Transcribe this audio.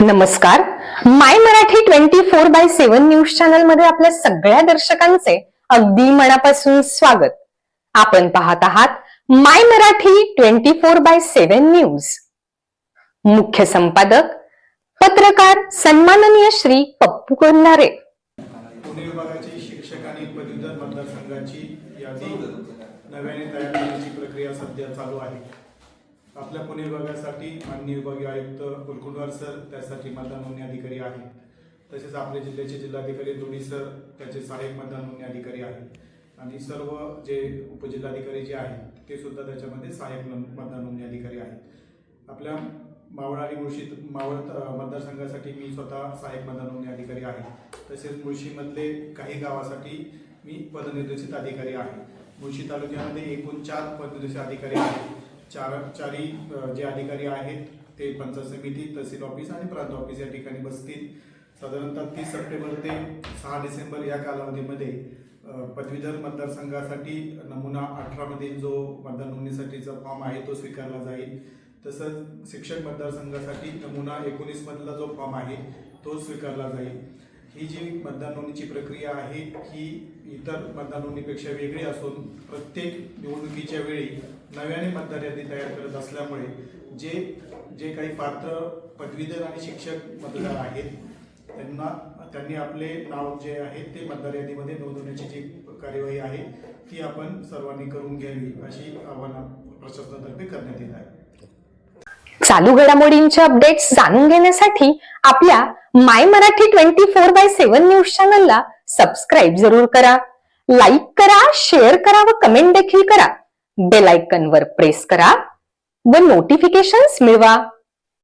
नमस्कार. My Marathi twenty four by seven news चॅनलमध्ये आपल्या सगळ्या दर्शकांचे अगदी मनापासून स्वागत. आपण पाहत आहात my Marathi twenty four by seven news. मुख्य संपादक पत्रकार सन्माननीय श्री पप्पू कोल्हारे. पुणे विभागाची शिक्षक आणि पदवीधर मतदारसंघाची यादी नव्याने तयार करण्याची प्रक्रिया सध्या चालू आहे. आपल्या पुणे विभागासाठी माननीय विभागीय आयुक्त कुलकुंडवार सर त्यासाठी मतदान नोंदणी अधिकारी आहे तसेच आपल्या जिल्ह्याचे जिल्हाधिकारी दोन्ही सर त्याचे सहाय्यक मतदान नोंदणी अधिकारी आहेत. आणि सर्व जे उपजिल्हाधिकारी जे आहेत ते सुद्धा त्याच्यामध्ये सहाय्यक मतदान नोंदणी अधिकारी आहेत. आपल्या मावळ आणि मुळशी मावळ मतदारसंघासाठी मी स्वतः सहाय्यक मतदान नोंदणी अधिकारी आहे. तसेच मुळशीमधले काही गावासाठी मी पदनिर्देशित अधिकारी आहे. मुळशी तालुक्यामध्ये एकूण चार पदनिर्देशित अधिकारी आहेत. चार चारही जे अधिकारी आहेत ते पंचायत समिती तहसील ऑफिस आणि प्रांत ऑफिस या ठिकाणी बसतील. साधारणतः तीस सप्टेंबर ते सहा डिसेंबर या कालावधीमध्ये पदवीधर मतदारसंघासाठी नमुना अठरामध्ये जो मतदार नोंदणीसाठीचा फॉर्म आहे तो स्वीकारला जाईल. तसंच शिक्षक मतदारसंघासाठी नमुना एकोणीसमधला जो फॉर्म आहे तो स्वीकारला जाईल. ही जी मतदान नोंदणीची प्रक्रिया आहे ही इतर मतदान नोंदणीपेक्षा वेगळी असून प्रत्येक निवडणुकीच्या वेळी नव्याने मतदार यादी तयार करत असल्यामुळे जे जे काही पात्र पदवीधर आणि शिक्षक मतदार आहेत त्यांना त्यांनी आपले नाव जे आहे ते मतदार यादीमध्ये नोंदवण्याची जी कार्यवाही आहे ती आपण सर्वांनी करून घ्यावी अशी आव्हानं प्रशासनातर्फे करण्यात येत आहे. चालू घडामोडींचे अपडेट्स जाणून घेण्यासाठी आपल्या my Marathi twenty four by seven news चॅनलला सबस्क्राईब जरूर करा. लाईक करा शेअर करा व कमेंट देखील करा. बेल आयकनवर प्रेस करा व नोटिफिकेशन्स मिळवा.